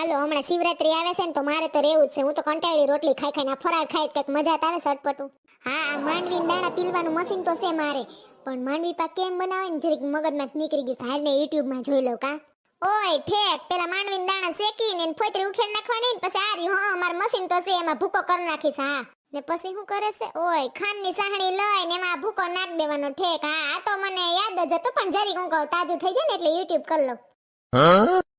હાલો, હમણાં શિવરાત્રી આવે છે ને તો મારે તો રહેવું જ છે. હું તો કંટાળી રોટલી ખાઈ ખાઈને ફરાળ ખાઈ કંઈક મજા આવે સટપટું હા માંડવી દાણા પીલવાનું મશીન તો છે મારે. પણ માંડવી પાક કેમ બનાવે ને? જરીક મગજમાં નીકળી ગયું હાલ ને યુટ્યુબમાં જોઈ લઉં કા. ઓય, ઠેક. પેલા માંડવી દાણા શેકીને ને ફોતરી ઉખેડ નાખવાની ને પછી આરી હા માર મશીન તો છે, એમાં ભૂકો કરી નાખીશ. હા. ને પછી શું કરે છે? ઓય, ખાંડની સાહણી લઈને એમાં ભૂકો નાખ દેવાનો. ઠેક. હા, આ તો મને યાદ જ હતું, પણ જરીક હું કહું, તાજું થઈ જાય ને એટલે યુટ્યુબ કરી લઉં.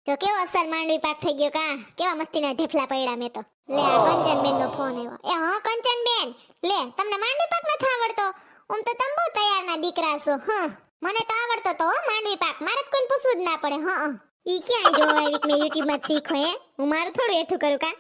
તો કેવો અસર માંડવી પાક થઈ ગયો કા? કેવા મસ્તીના ઢેફલા પડ્યા મેં તો. લે, આ કંચનબેન નો ફોન આવ્યો. એ હા, કંચનબેન! લે, તમને માંડવી પાક નથી આવડતો? આમ તો તમે બહુ તૈયારના દીકરા છો, હા. મને તો આવડતો તો માંડવી પાક. મારે કોઈ પૂછવું જ ના પડે, હા ઈ ક્યાં જોવા આવી મેં યુટ્યુબમાં શીખો હે? હું મારું થોડું એઠું કરું કા?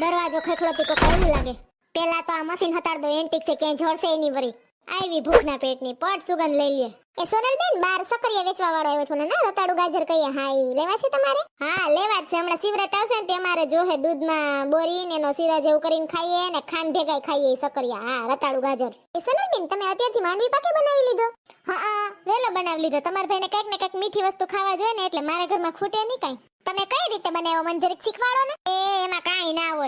દરવાજો ખખડો કોક કેવું લાગે. પેલા તો આ મશીન હટાડ દો એન્ટિક છે, ક્યાંય જોડશે એની વરી આવી ભૂખના પેટની પટ સુગંધ લઈ લે. એ સોનલબેન બાર સકરિયા વેચવા વાળો આવ્યો છો ને ના રતાડુ ગાજર કહીએ હા ઈ લેવા છે તમારે? હા લેવા જ છે. હમણાં શિવરાત આવશે ને તે અમારે જોહે દૂધમાં બોરીને એનો શીરા જેવું કરીને ખાઈએ ને ખાંડ ભેગાય ખાઈએ સકરિયા. હા રતાડુ ગાજર. એ સોનલબેન તમે અત્યારથી માંડવી પાકે બનાવી લીધો? હા વેલો બનાવી લીધો. તમારા ભાઈને કંઈક ને કંઈક મીઠી વસ્તુ ખાવા જોઈએ ને એટલે મારા ઘરમાં ખૂટે નહીં કાંઈ. તમે કઈ રીતે બનાવો મને જરીક શીખવાડો ને? એ એમાં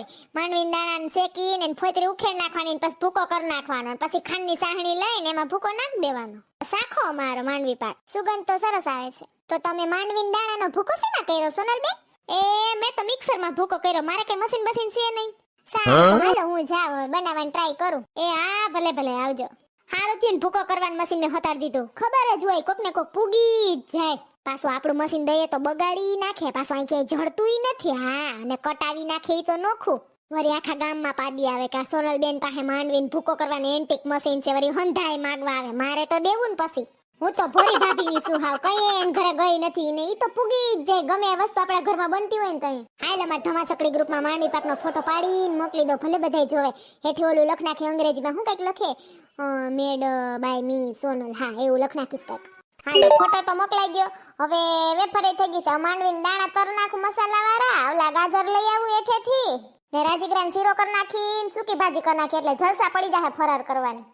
હોય. માંડવીના દાણાને શેકીને ને ફોતરી ઉખેડ નાખવાની ને પછી ભૂકો કરી નાખવાનો ને પછી ખાંડની સાહણી લઈને એમાં ભૂકો નાખી દેવાનો. સાખો અમારો માંડવી પાક. સુગંધ તો સરસ આવે છે. તો તમે માંડવીના દાણાનો ભૂકો શેના કર્યો સોનલબેન? એ મેં તો મિક્સરમાં ભૂકો કર્યો. મારે કઈ મશીન બસીન છે નહીં. સારું હાલો હું જાવ બનાવવાની ટ્રાય કરું. એ હા ભલે ભલે આવજો. હારું થયું ભૂકો કરવાની મશીન ને હતાડી દીધું. ખબર જ હોય કોક ને કોક પૂગી જ જાય. પાછું આપણું મશીન દઈએ તો બગાડી નાખે. પાછું અહીં ક્યાંય જડતુંય નથી. હા, અને કટાવી નાખે તો નોખું. વળી આખા ગામમાં પાડી આવે કે સોનલબેન પાસે માંડવીને ભૂકો કરવાની એન્ટિક મશીન છે. વળી હંધાય માગવા આવે. મારે તો દેવું ને પછી. હું તો ભોરી ભાભીની શું હાવ. કઈ એમ ઘરે ગઈ નથી ને ઈ તો પૂગી જ જાય. ગમે એ વસ્તુ આપણા ઘરમાં બનતી હોય ને કઈ. હાલ અમાર ધમાસકડી ગ્રુપમાં માંડવી પાકનો ફોટો પાડીને મોકલી દો. ભલે બધાય જોવે. હેઠી ઓલું લખ નાખે અંગ્રેજીમાં હું કંઈક લખે? Made by me Sonal. હા, એવું લખ નાખીશ કંઈક. હાલો ફોટો તો મોકલાઈ ગયો હવે વેફરે થઈ ગઈ છે. માંડવીને દાણા તર નાખું મસાલા વાળા. ઓલા ગાજર લઈ આવું એઠેથી ને રાજીગ્રાન શીરો કરી નાખી સૂકી ભાજી કરી નાખી. એટલે જલસા પડી જાય ફરાર કરવાની.